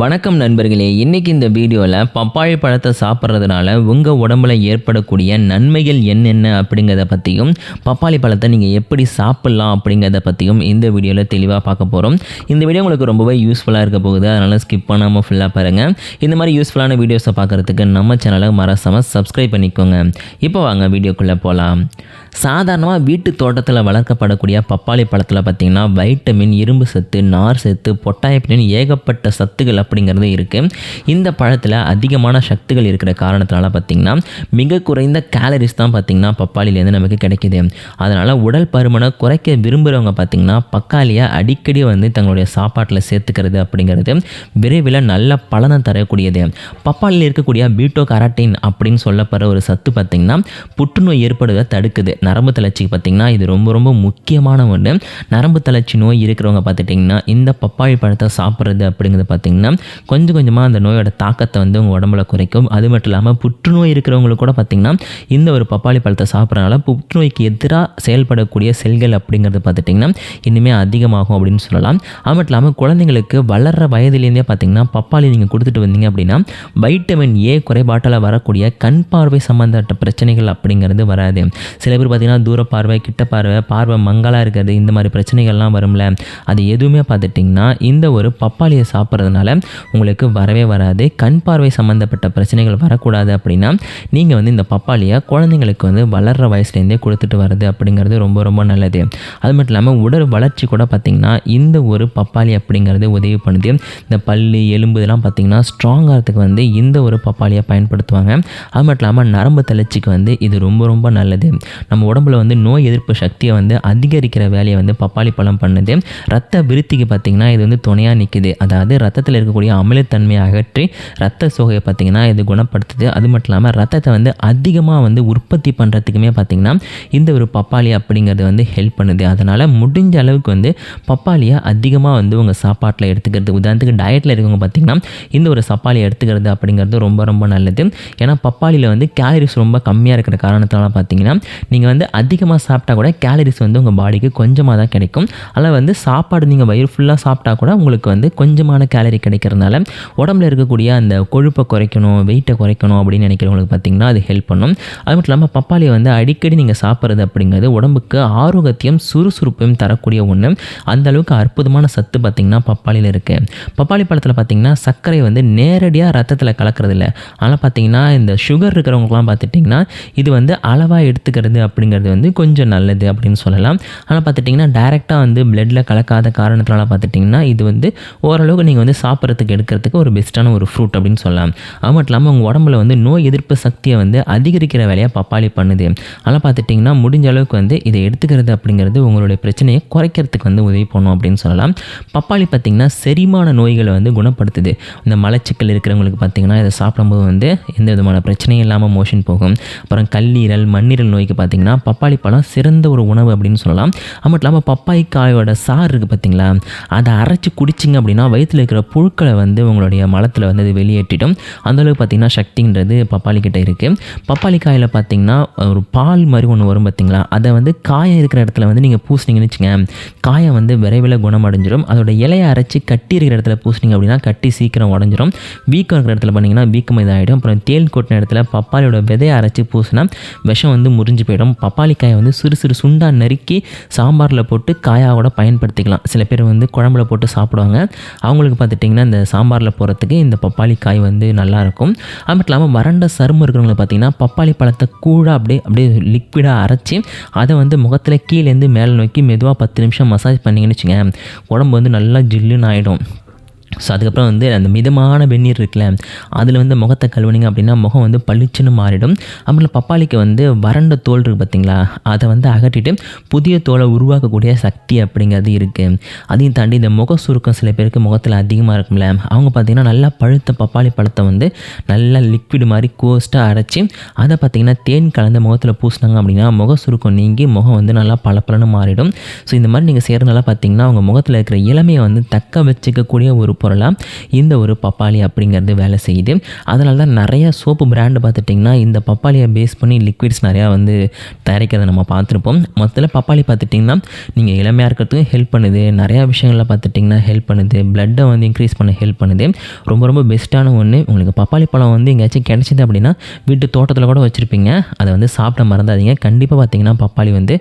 வணக்கம் நண்பர்களே இன்றைக்கி இந்த வீடியோவில் பப்பாளி பழத்தை சாப்பிட்றதுனால உங்கள் உடம்புல ஏற்படக்கூடிய நன்மைகள் என்னென்ன அப்படிங்கிறத பற்றியும் பப்பாளி பழத்தை நீங்கள் எப்படி சாப்பிட்லாம் அப்படிங்கிறத பற்றியும் இந்த வீடியோவில் தெளிவாக பார்க்க போகிறோம் இந்த வீடியோ உங்களுக்கு ரொம்பவே யூஸ்ஃபுல்லாக இருக்க போகுது அதனால் ஸ்கிப் பண்ணாமல் ஃபுல்லாக பாருங்கள் இந்த மாதிரி யூஸ்ஃபுல்லான வீடியோஸை பார்க்குறதுக்கு நம்ம சேனலை மறக்காமல் சப்ஸ்கிரைப் பண்ணிக்கோங்க. இப்போ வாங்க வீடியோக்குள்ளே போகலாம் சாதாரணமாக வீட்டு தோட்டத்தில் வளர்க்கப்படக்கூடிய பப்பாளி பழத்தில் பார்த்திங்கன்னா வைட்டமின் இரும்பு சத்து நார் சத்து பொட்டாயப்பின் ஏகப்பட்ட சத்துக்களை அப்படிங்கிறது இருக்குது இந்த பழத்தில் அதிகமான சக்திகள் இருக்கிற காரணத்தினால பார்த்திங்கன்னா மிக குறைந்த கேலரிஸ் தான் பார்த்திங்கன்னா பப்பாளிலேருந்து நமக்கு கிடைக்கிது. அதனால் உடல் பருமனை குறைக்க விரும்புகிறவங்க பார்த்திங்கன்னா பக்காளியை அடிக்கடி வந்து தங்களுடைய சாப்பாட்டில் சேர்த்துக்கிறது அப்படிங்கிறது விரைவில் நல்ல பலனை தரக்கூடியது. பப்பாளியில் இருக்கக்கூடிய பீட்டோ கராட்டின் அப்படின்னு சொல்லப்படுற ஒரு சத்து பார்த்திங்கன்னா புற்றுநோய் ஏற்படுவதை தடுக்குது. நரம்பு தளர்ச்சிக்கு பார்த்திங்கன்னா இது ரொம்ப ரொம்ப முக்கியமான ஒன்று நரம்பு தளர்ச்சி நோய் இருக்கிறவங்க பார்த்துட்டிங்கன்னா இந்த பப்பாளி பழத்தை சாப்பிட்றது அப்படிங்கிறது பார்த்திங்கன்னா கொஞ்சம் கொஞ்சமாக அந்த நோயோட தாக்கத்தை வந்து உங்கள் உடம்புல குறைக்கும். அது மட்டும் இல்லாமல் புற்றுநோய் இருக்கிறவங்களுக்கு கூட பார்த்திங்கன்னா இந்த ஒரு பப்பாளி பழத்தை சாப்பிட்றனால புற்றுநோய்க்கு எதிராக செயல்படக்கூடிய செல்கள் அப்படிங்கிறது பார்த்துட்டிங்கன்னா இனிமேல் அதிகமாகும் அப்படின்னு சொல்லலாம். அது மட்டும் இல்லாமல் குழந்தைங்களுக்கு வளர்கிற வயதுலேருந்தே பார்த்திங்கன்னா பப்பாளி நீங்கள் கொடுத்துட்டு வந்தீங்க அப்படின்னா வைட்டமின் ஏ குறைபாட்டால் வரக்கூடிய கண் பார்வை சம்மந்தப்பட்ட பிரச்சனைகள் அப்படிங்கிறது வராது. சில பேர் பார்த்திங்கன்னா தூர பார்வை கிட்ட பார்வை பார்வை மங்கலாக இருக்கிறது இந்த மாதிரி பிரச்சனைகள்லாம் வரும்ல. அது எதுவுமே பார்த்துட்டிங்கன்னா இந்த ஒரு பப்பாளியை சாப்பிட்றதுனால உங்களுக்கு வரவே வராது. கண் பார்வை சம்மந்தப்பட்ட பிரச்சனைகள் வரக்கூடாது அப்படின்னா நீங்கள் வந்து இந்த பப்பாளியை குழந்தைங்களுக்கு வந்து வளர்கிற வயசுலேருந்தே கொடுத்துட்டு வர்றது அப்படிங்கிறது ரொம்ப ரொம்ப நல்லது. அது மட்டும் இல்லாமல் உடல் வளர்ச்சி கூட பார்த்திங்கன்னா இந்த ஒரு பப்பாளி அப்படிங்கிறது உதவி பண்ணுது. இந்த பல்லு எலும்பு இதெல்லாம் பார்த்திங்கன்னா ஸ்ட்ராங்காகிறதுக்கு வந்து இந்த ஒரு பப்பாளியை பயன்படுத்துவாங்க. அது மட்டும் இல்லாமல் நரம்பு தளர்ச்சிக்கு வந்து இது ரொம்ப ரொம்ப நல்லது. நம்ம உடம்புல வந்து நோய் எதிர்ப்பு சக்தியை வந்து அதிகரிக்கிற வேலையை வந்து பப்பாளி பழம் பண்ணுது. ரத்த விருத்திக்கு பார்த்திங்கன்னா இது வந்து துணையாக நிற்குது அதாவது ரத்தத்தில் இருக்கக்கூடிய அமிலத்தன்மையை அகற்றி ரத்த சோகையை பார்த்திங்கன்னா இது குணப்படுத்துது. அது மட்டும் இல்லாமல் ரத்தத்தை வந்து அதிகமாக வந்து உற்பத்தி பண்ணுறதுக்குமே பார்த்திங்கன்னா இந்த ஒரு பப்பாளி அப்படிங்கிறது வந்து ஹெல்ப் பண்ணுது. அதனால் முடிஞ்ச அளவுக்கு வந்து பப்பாளியை அதிகமாக வந்து உங்கள் சாப்பாட்டில் எடுத்துக்கிறது. உதாரணத்துக்கு டயட்டில் இருக்கவங்க பார்த்திங்கன்னா இந்த ஒரு சப்பாளி எடுத்துக்கிறது அப்படிங்கிறது ரொம்ப ரொம்ப நல்லது. ஏன்னா பப்பாளியில் வந்து கேலரிஸ் ரொம்ப கம்மியாக இருக்கிற காரணத்தினால பார்த்தீங்கன்னா நீங்கள் வந்து அதிகமாக சாப்பிட்டா கூட கேலரிஸ் வந்து உங்கள் பாடிக்கு கொஞ்சமாக தான் கிடைக்கும். அதில் வந்து சாப்பாடு நீங்கள் வயிறு ஃபுல்லாக சாப்பிட்டா கூட உங்களுக்கு வந்து கொஞ்சமான கேலரி கிடைக்கும். கிடைக்கிறதுனால உடம்புல இருக்கக்கூடிய அந்த கொழுப்பை குறைக்கணும் வெயிட்டை குறைக்கணும் அப்படின்னு நினைக்கிறவங்களுக்கு பார்த்திங்கன்னா அது ஹெல்ப் பண்ணும். அது மட்டும் இல்லாமல் பப்பாளியை வந்து அடிக்கடி நீங்கள் சாப்பிட்றது அப்படிங்கிறது உடம்புக்கு ஆரோக்கியத்தையும் சுறுசுறுப்பையும் தரக்கூடிய ஒன்று அந்த அளவுக்கு அற்புதமான சத்து பார்த்திங்கன்னா பப்பாளியில் இருக்குது பப்பாளி பழத்தில் பார்த்திங்கன்னா சர்க்கரை வந்து நேரடியாக ரத்தத்தில் கலக்கிறது இல்லை ஆனால் பார்த்திங்கன்னா இந்த சுகர் இருக்கிறவங்களுக்குலாம் பார்த்துட்டிங்கன்னா இது வந்து அளவாக எடுத்துக்கிறது அப்படிங்கிறது வந்து கொஞ்சம் நல்லது அப்படின்னு சொல்லலாம். ஆனால் பார்த்துட்டிங்கன்னா டைரெக்டாக வந்து பிளட்டில் கலக்காத காரணத்தினால பார்த்துட்டிங்கன்னா இது வந்து ஓரளவுக்கு நீங்கள் வந்து சாப்பிட்றதுக்கு எடுக்கிறதுக்கு ஒரு பெஸ்ட்டான ஒரு ஃப்ரூட் அப்படின்னு சொல்லலாம். அது மட்டும் இல்லாமல் உங்கள் உடம்புல வந்து நோய் எதிர்ப்பு சக்தியை வந்து அதிகரிக்கிற வேலையை பப்பாளி பண்ணுது. அதனால் பார்த்துட்டிங்கன்னா முடிஞ்ச அளவுக்கு வந்து இதை எடுத்துக்கிறது அப்படிங்கிறது உங்களுடைய பிரச்சனையை குறைக்கிறதுக்கு வந்து உதவி பண்ணும் அப்படின்னு சொல்லலாம். பப்பாளி பார்த்திங்கன்னா செரிமான நோய்களை வந்து குணப்படுத்துது. இந்த மலச்சிக்கல் இருக்கிறவங்களுக்கு பார்த்திங்கன்னா இதை சாப்பிடும்போது வந்து எந்த விதமான பிரச்சனையும் இல்லாமல் மோஷன் போகும். அப்புறம் கல்லீரல் மண்ணீரல் நோய்க்கு பார்த்திங்கன்னா பப்பாளி பழம் சிறந்த ஒரு உணவு அப்படின்னு சொல்லலாம். அது மட்டும் இல்லாமல் பப்பாய் காயோட சாறு இருக்குது பார்த்திங்களா? அதை அரைச்சி குடிச்சிங்க அப்படின்னா வயிற்றில் இருக்கிற புழுக்களை வந்து உங்களுடைய மலத்தில் வந்து அது வெளியேற்றிடும். அந்தளவுக்கு பார்த்திங்கன்னா சக்தின்றது பப்பாளிக்கிட்ட இருக்குது பப்பாளி காயில் பார்த்திங்கன்னா ஒரு பால் மாதிரி ஒன்று வரும் பார்த்திங்களா அதை வந்து காயம் இருக்கிற இடத்துல வந்து நீங்கள் பூசினீங்கன்னு வச்சுங்க காயம் வந்து விரைவில் குணமடைஞ்சிடும். அதோட இலையை அரைச்சி கட்டி இருக்கிற இடத்துல பூசினீங்க அப்படின்னா கட்டி சீக்கிரம் உடஞ்சிரும். வீக்கம் இருக்கிற இடத்துல பண்ணிங்கன்னா வீக்கம் இதாகிடும் அப்புறம் தேல் கொட்டின இடத்துல பப்பாளியோட விதையை அரைச்சி பூசினா விஷம் வந்து முறிஞ்சு போயிடும். பப்பாளி காயை வந்து சிறு சிறு சுண்டாக நறுக்கி சாம்பாரில் போட்டு காயாவோட பயன்படுத்திக்கலாம். சில பேர் வந்து குழம்புல போட்டு சாப்பிடுவாங்க. அவங்களுக்கு பார்த்துட்டிங்கன்னா இந்த சாம்பாரில் போகிறதுக்கு இந்த பப்பாளி காய் வந்து நல்லாயிருக்கும். அது மட்டும் இல்லாமல் வறண்ட சருமம் இருக்கிறவங்கள பார்த்தீங்கன்னா பப்பாளி பழத்தை கூழாக அப்படியே அப்படியே லிக்விடாக அரைச்சி அதை வந்து முகத்தில் கீழேருந்து மேலே நோக்கி மெதுவாக பத்து நிமிஷம் மசாஜ் பண்ணிங்கன்னு வச்சுங்க உடம்பு வந்து நல்லா ஜில்லுன்னு ஆகிடும் ஸோ அதுக்கப்புறம் வந்து அந்த மிதமான வெந்நீர் இருக்குல்ல அதில் வந்து முகத்தை கழுவுனீங்க அப்படின்னா முகம் வந்து பளிச்சுன்னு மாறிடும். அப்புறம் பப்பாளிக்கு வந்து வறண்ட தோல் இருக்குது பார்த்தீங்களா அதை வந்து அகற்றிட்டு புதிய தோலை உருவாக்கக்கூடிய சக்தி அப்படிங்கிறது இருக்குது அதையும் தாண்டி இந்த முக சுருக்கம் சில பேருக்கு முகத்தில் அதிகமாக இருக்கும்ல அவங்க பார்த்திங்கன்னா நல்லா பழுத்த பப்பாளி பழத்தை வந்து நல்லா லிக்விட் மாதிரி கோஸ்ட்டாக அரைச்சி அதை பார்த்திங்கன்னா தேன் கலந்த முகத்தில் பூசினாங்க அப்படின்னா முக சுருக்கம் நீங்கி முகம் வந்து நல்லா பளபளன்னு மாறிடும். ஸோ இந்த மாதிரி நீங்கள் செய்கிறதுனால பார்த்திங்கன்னா அவங்க முகத்தில் இருக்கிற இளமையை வந்து தக்க வச்சுக்கக்கூடிய ஒரு பொருளாக இந்த ஒரு பப்பாளி அப்படிங்கிறது வேலை செய்யுது. அதனால தான் நிறைய சோப்பு பிராண்டு பார்த்துட்டிங்கன்னா இந்த பப்பாளியை பேஸ் பண்ணி லிக்விட்ஸ் நிறையா வந்து தயாரிக்கிறத நம்ம பார்த்துருப்போம். மொத்தத்தில் பப்பாளி பார்த்துட்டிங்கன்னா நீங்கள் இளமையாக இருக்கிறதுக்கும் ஹெல்ப் பண்ணுது. நிறையா விஷயங்களில் பார்த்துட்டிங்கன்னா ஹெல்ப் பண்ணுது. பிளட்டை வந்து இன்க்ரீஸ் பண்ண ஹெல்ப் பண்ணுது. ரொம்ப ரொம்ப பெஸ்ட்டான ஒன்று உங்களுக்கு பப்பாளி பழம் வந்து எங்கேயாச்சும் கிடச்சிது அப்படின்னா வீட்டு தோட்டத்தில் கூட வச்சுருப்பீங்க. அதை வந்து சாப்பிட மறந்தாதீங்க. கண்டிப்பாக பார்த்தீங்கன்னா பப்பாளி வந்து